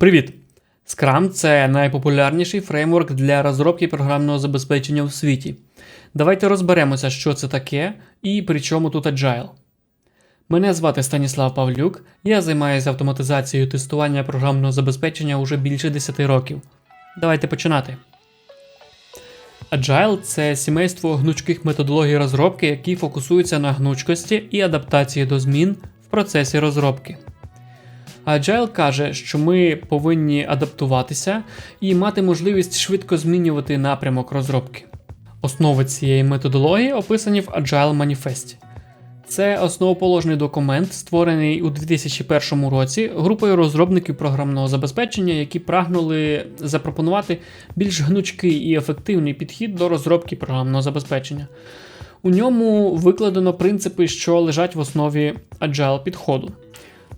Привіт! Scrum – це найпопулярніший фреймворк для розробки програмного забезпечення у світі. Давайте розберемося, що це таке і при чому тут Agile. Мене звати Станіслав Павлюк, я займаюся автоматизацією тестування програмного забезпечення уже більше 10 років. Давайте починати. Agile – це сімейство гнучких методологій розробки, які фокусуються на гнучкості і адаптації до змін в процесі розробки. Agile каже, що ми повинні адаптуватися і мати можливість швидко змінювати напрямок розробки. Основи цієї методології описані в Agile Manifest. Це основоположний документ, створений у 2001 році групою розробників програмного забезпечення, які прагнули запропонувати більш гнучкий і ефективний підхід до розробки програмного забезпечення. У ньому викладено принципи, що лежать в основі Agile підходу.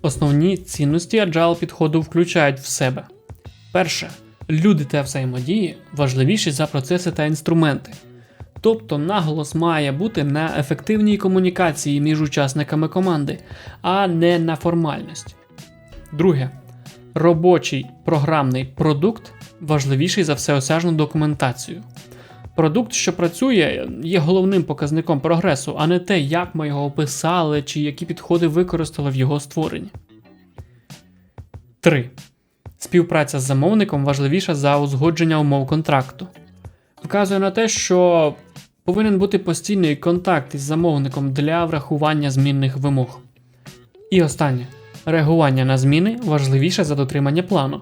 Основні цінності Agile підходу включають в себе. Перше, люди та взаємодії важливіші за процеси та інструменти. Тобто наголос має бути на ефективній комунікації між учасниками команди, а не на формальність. Друге, робочий програмний продукт важливіший за всеосяжну документацію. Продукт, що працює, є головним показником прогресу, а не те, як ми його описали чи які підходи використали в його створенні. 3. Співпраця з замовником важливіша за узгодження умов контракту. Вказує на те, що повинен бути постійний контакт із замовником для врахування змінних вимог. І останнє реагування на зміни важливіше за дотримання плану.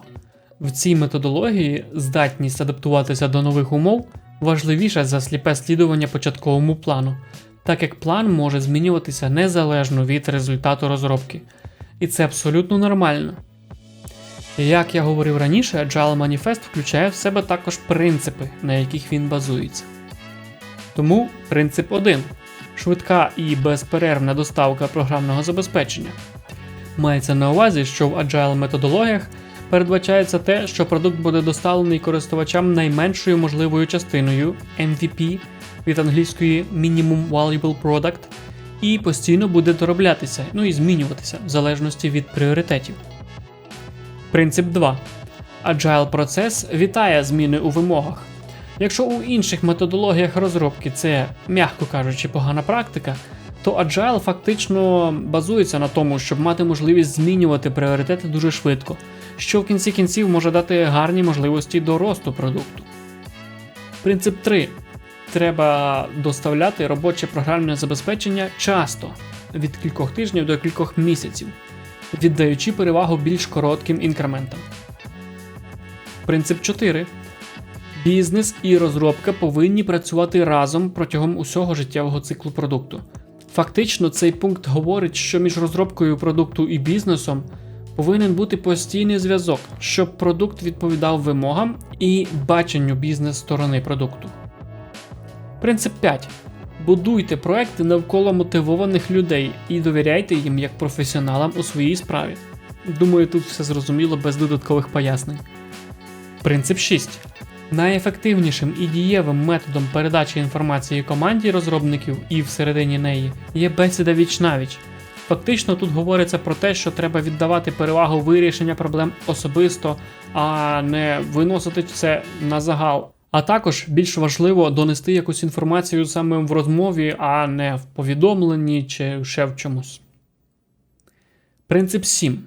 В цій методології здатність адаптуватися до нових умов важливіша за сліпе слідування початковому плану, так як план може змінюватися незалежно від результату розробки. І це абсолютно нормально. Як я говорив раніше, Agile Manifest включає в себе також принципи, на яких він базується. Тому принцип 1. Швидка і безперервна доставка програмного забезпечення. Мається на увазі, що в Agile методологіях передбачається те, що продукт буде доставлений користувачам найменшою можливою частиною MVP від англійської Minimum Valuable Product, і постійно буде дороблятися, ну і змінюватися в залежності від пріоритетів. Принцип 2. Agile процес вітає зміни у вимогах. Якщо у інших методологіях розробки це, м'яко кажучи, погана практика, то Agile фактично базується на тому, щоб мати можливість змінювати пріоритети дуже швидко, що в кінці кінців може дати гарні можливості до росту продукту. Принцип 3. Треба доставляти робоче програмне забезпечення часто від кількох тижнів до кількох місяців, віддаючи перевагу більш коротким інкрементам. Принцип 4. Бізнес і розробка повинні працювати разом протягом усього життєвого циклу продукту. Фактично, цей пункт говорить, що між розробкою продукту і бізнесом повинен бути постійний зв'язок, щоб продукт відповідав вимогам і баченню бізнес-сторони продукту. Принцип 5. Будуйте проекти навколо мотивованих людей і довіряйте їм як професіоналам у своїй справі. Думаю, тут все зрозуміло без додаткових пояснень. Принцип 6. Найефективнішим і дієвим методом передачі інформації команді розробників і всередині неї є бесіда віч навіч. Фактично тут говориться про те, що треба віддавати перевагу вирішення проблем особисто, а не виносити це на загал. А також більш важливо донести якусь інформацію саме в розмові, а не в повідомленні чи ще в чомусь. Принцип 7.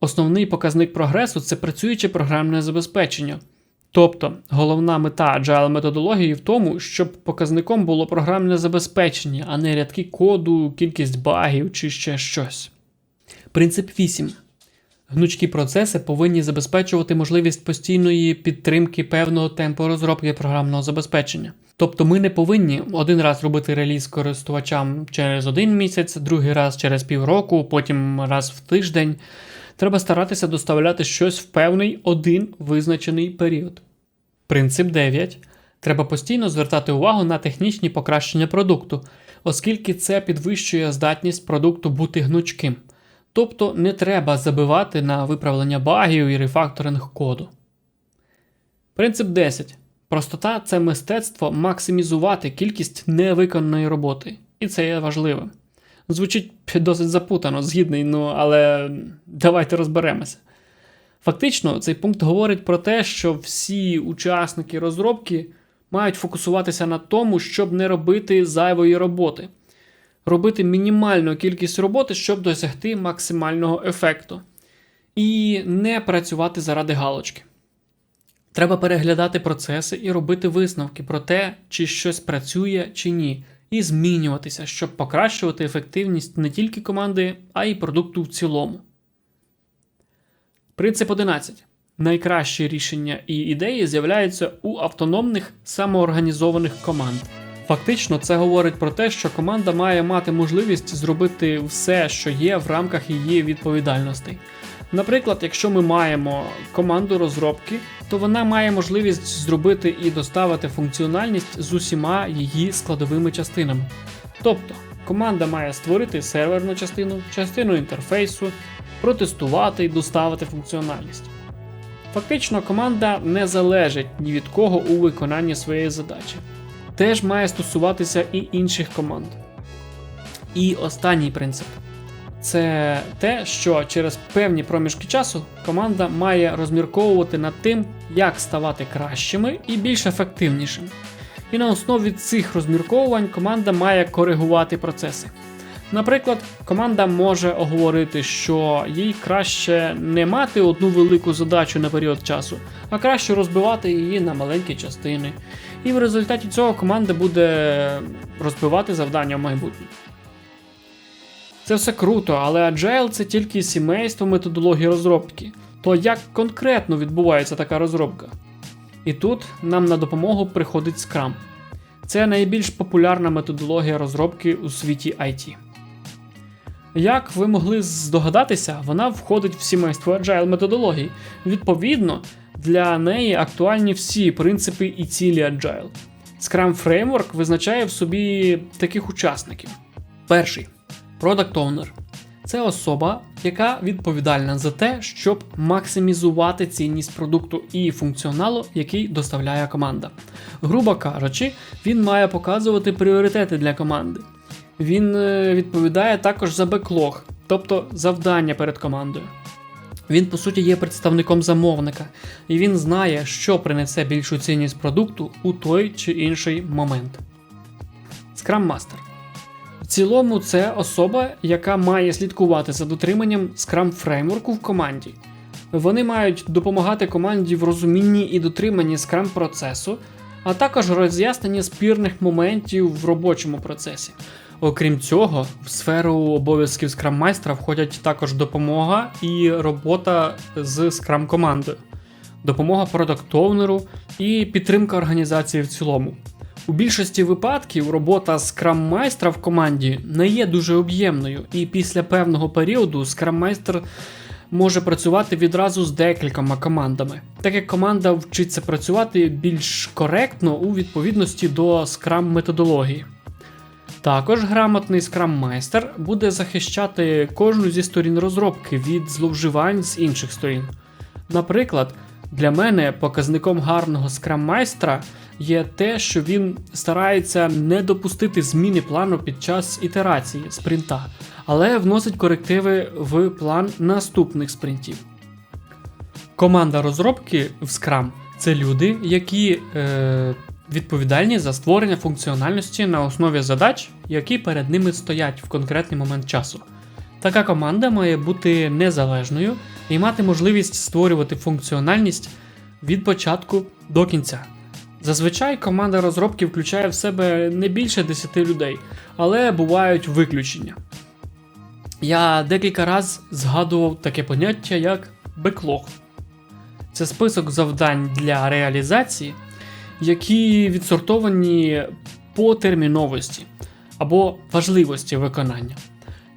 Основний показник прогресу це працююче програмне забезпечення. Тобто головна мета agile методології в тому, щоб показником було програмне забезпечення, а не рядки коду, кількість багів чи ще щось. Принцип 8. Гнучкі процеси повинні забезпечувати можливість постійної підтримки певного темпу розробки програмного забезпечення. Тобто ми не повинні один раз робити реліз користувачам через один місяць, другий раз через півроку, потім раз в тиждень. Треба старатися доставляти щось в певний один визначений період. Принцип 9. Треба постійно звертати увагу на технічні покращення продукту, оскільки це підвищує здатність продукту бути гнучким. Тобто не треба забивати на виправлення багів і рефакторинг коду. Принцип 10. Простота це мистецтво максимізувати кількість невиконаної роботи. І це є важливим. Звучить досить запутано, згідний, ну але давайте розберемося. Фактично, цей пункт говорить про те, що всі учасники розробки мають фокусуватися на тому, щоб не робити зайвої роботи, робити мінімальну кількість роботи, щоб досягти максимального ефекту, і не працювати заради галочки. Треба переглядати процеси і робити висновки про те, чи щось працює чи ні, і змінюватися, щоб покращувати ефективність не тільки команди, а й продукту в цілому. Принцип 11. Найкращі рішення і ідеї з'являються у автономних самоорганізованих команд. Фактично, це говорить про те, що команда має мати можливість зробити все, що є в рамках її відповідальностей. Наприклад, якщо ми маємо команду розробки, то вона має можливість зробити і доставити функціональність з усіма її складовими частинами. Тобто, команда має створити серверну частину, частину інтерфейсу, протестувати і доставити функціональність. Фактично, команда не залежить ні від кого у виконанні своєї задачі. Теж має стосуватися і інших команд. І останній принцип це те, що через певні проміжки часу команда має розмірковувати над тим, як ставати кращими і більш ефективнішими. І на основі цих розмірковувань команда має коригувати процеси. Наприклад, команда може оговорити, що їй краще не мати одну велику задачу на період часу, а краще розбивати її на маленькі частини. І в результаті цього команда буде розбивати завдання в майбутньому. Це все круто, але Agile це тільки сімейство методології розробки. То як конкретно відбувається така розробка? І тут нам на допомогу приходить Scrum. Це найбільш популярна методологія розробки у світі IT. Як ви могли здогадатися, вона входить в сімейство Agile методологій. Відповідно, для неї актуальні всі принципи і цілі Agile. Scrum Framework визначає в собі таких учасників. Перший Product Owner. Це особа, яка відповідальна за те, щоб максимізувати цінність продукту і функціоналу, який доставляє команда. Грубо кажучи, він має показувати пріоритети для команди. Він е, відповідає також за беклог, тобто завдання перед командою. Він, по суті, є представником замовника, і він знає, що принесе більшу цінність продукту у той чи інший момент. Scrum Master. В цілому, це особа, яка має слідкувати за дотриманням Scrum фреймворку в команді. Вони мають допомагати команді в розумінні і дотриманні Scrum процесу, а також роз'ясненні спірних моментів в робочому процесі. Окрім цього, в сферу обов'язків скрам-майстра входять також допомога і робота з скрам-командою, допомога продакт-оунеру і підтримка організації в цілому. У більшості випадків робота скрам-майстра в команді не є дуже об'ємною, і після певного періоду скрам-майстер може працювати відразу з декількома командами, так як команда вчиться працювати більш коректно у відповідності до скрам-методології. Також грамотний скрам-майстер буде захищати кожну зі сторін розробки від зловживань з інших сторін. Наприклад, для мене показником гарного скрам-майстра є те, що він старається не допустити зміни плану під час ітерації спринта, але вносить корективи в план наступних спринтів. Команда розробки в Scrum – це люди, які е, відповідальні за створення функціональності на основі задач, які перед ними стоять в конкретний момент часу. Така команда має бути незалежною і мати можливість створювати функціональність від початку до кінця. Зазвичай команда розробки включає в себе не більше 10 людей, але бувають виключення. Я декілька разів згадував таке поняття як беклог. Це список завдань для реалізації, які відсортовані по терміновості або важливості виконання.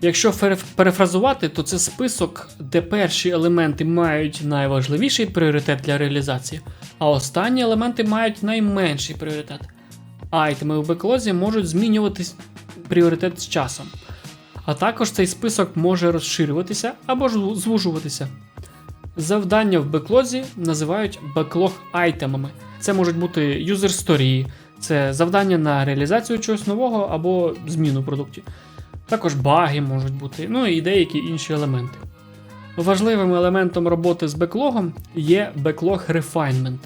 Якщо перефразувати, то це список, де перші елементи мають найважливіший пріоритет для реалізації, а останні елементи мають найменший пріоритет. Айтеми в беклозі можуть змінювати пріоритет з часом. А також цей список може розширюватися або ж звужуватися. Завдання в беклозі називають беклог айтемами. Це можуть бути юзер сторії, це завдання на реалізацію чогось нового або зміну продуктів. Також баги можуть бути, ну і деякі інші елементи. Важливим елементом роботи з беклогом є беклог refinement.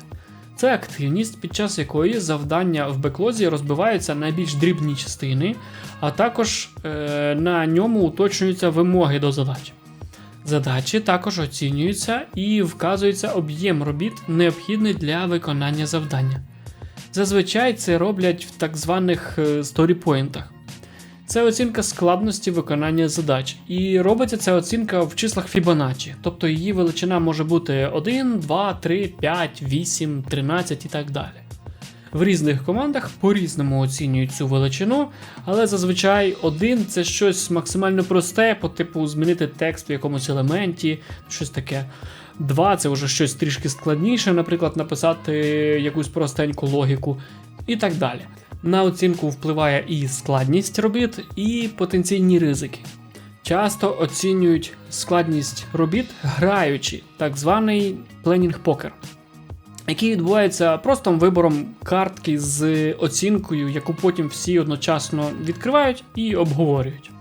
Це активність, під час якої завдання в беклозі розбиваються на більш дрібні частини, а також е, на ньому уточнюються вимоги до задач. Задачі також оцінюються і вказується об'єм робіт, необхідний для виконання завдання. Зазвичай це роблять в так званих е, сторіпоінтах. Це оцінка складності виконання задач, і робиться ця оцінка в числах Fibonacci, тобто її величина може бути 1, 2, 3, 5, 8, 13 і так далі. В різних командах по-різному оцінюють цю величину, але зазвичай один це щось максимально просте, по типу змінити текст в якомусь елементі, щось таке. Два це вже щось трішки складніше, наприклад, написати якусь простеньку логіку і так далі. На оцінку впливає і складність робіт, і потенційні ризики. Часто оцінюють складність робіт, граючи так званий пленінг покер, який відбувається просто вибором картки з оцінкою, яку потім всі одночасно відкривають і обговорюють.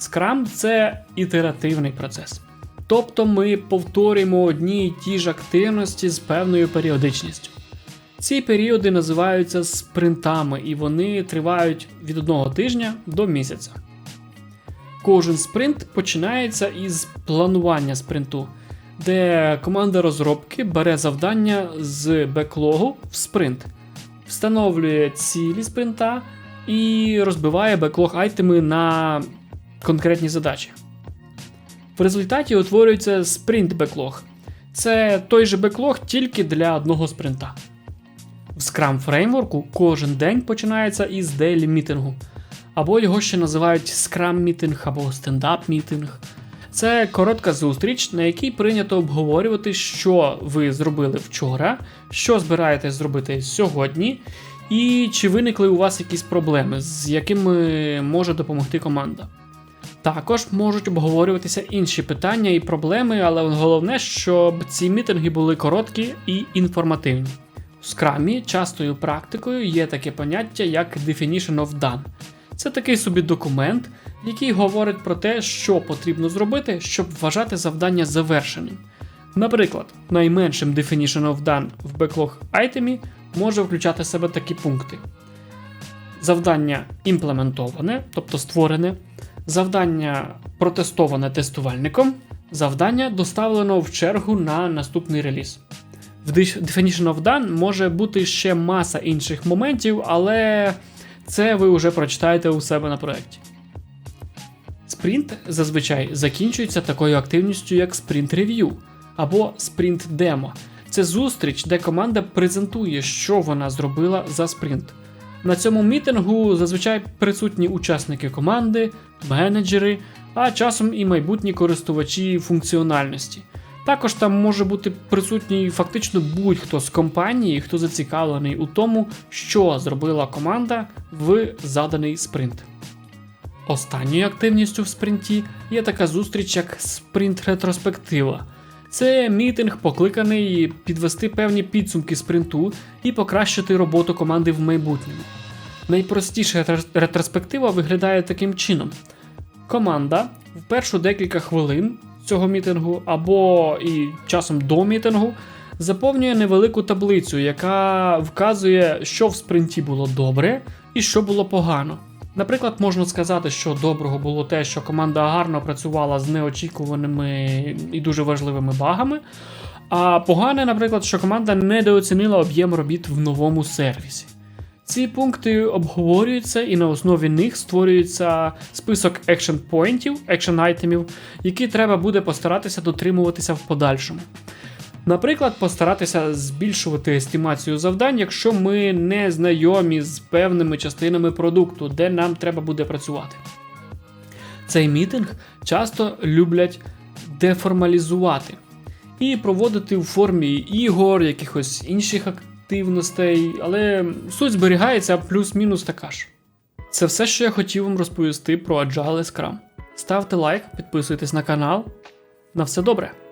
Scrum – це ітеративний процес. Тобто ми повторюємо одні й ті ж активності з певною періодичністю. Ці періоди називаються спринтами, і вони тривають від одного тижня до місяця. Кожен спринт починається із планування спринту, де команда розробки бере завдання з беклогу в спринт, встановлює цілі спринта і розбиває беклог айтеми на конкретні задачі. В результаті утворюється спринт беклог. Це той же беклог тільки для одного спринта. В Scrum фреймворку кожен день починається із дейлі мітингу, або його ще називають Scrum мітинг або стендап мітинг. Це коротка зустріч, на якій прийнято обговорювати, що ви зробили вчора, що збираєтесь зробити сьогодні, і чи виникли у вас якісь проблеми, з якими може допомогти команда. Також можуть обговорюватися інші питання і проблеми, але головне, щоб ці мітинги були короткі і інформативні. В скрамі частою практикою є таке поняття як Definition of Done. Це такий собі документ, який говорить про те, що потрібно зробити, щоб вважати завдання завершеним. Наприклад, найменшим Definition of Done в backlog айтемі може включати в себе такі пункти: завдання імплементоване, тобто створене, завдання протестоване тестувальником, завдання доставлено в чергу на наступний реліз. В Definition of Done може бути ще маса інших моментів, але це ви вже прочитаєте у себе на проєкті. Спринт зазвичай закінчується такою активністю, як спринт рев'ю або спринт демо. Це зустріч, де команда презентує, що вона зробила за спринт. На цьому мітингу зазвичай присутні учасники команди, менеджери, а часом і майбутні користувачі функціональності. Також там може бути присутній фактично будь-хто з компанії, хто зацікавлений у тому, що зробила команда в заданий спринт. Останньою активністю в спринті є така зустріч, як спринт-ретроспектива. Це мітинг, покликаний підвести певні підсумки спринту і покращити роботу команди в майбутньому. Найпростіша ретроспектива виглядає таким чином: команда в першу декілька хвилин цього мітингу або і часом до мітингу заповнює невелику таблицю, яка вказує, що в спринті було добре і що було погано. Наприклад, можна сказати, що доброго було те, що команда гарно працювала з неочікуваними і дуже важливими багами. А погане, наприклад, що команда недооцінила об'єм робіт в новому сервісі. Ці пункти обговорюються і на основі них створюється список екшн поінтів, екшн айтемів, які треба буде постаратися дотримуватися в подальшому. Наприклад, постаратися збільшувати естимацію завдань, якщо ми не знайомі з певними частинами продукту, де нам треба буде працювати. Цей мітинг часто люблять деформалізувати і проводити у формі ігор, якихось інших активностей, але суть зберігається плюс-мінус така ж. Це все, що я хотів вам розповісти про Agile Scrum. Ставте лайк, підписуйтесь на канал. На все добре!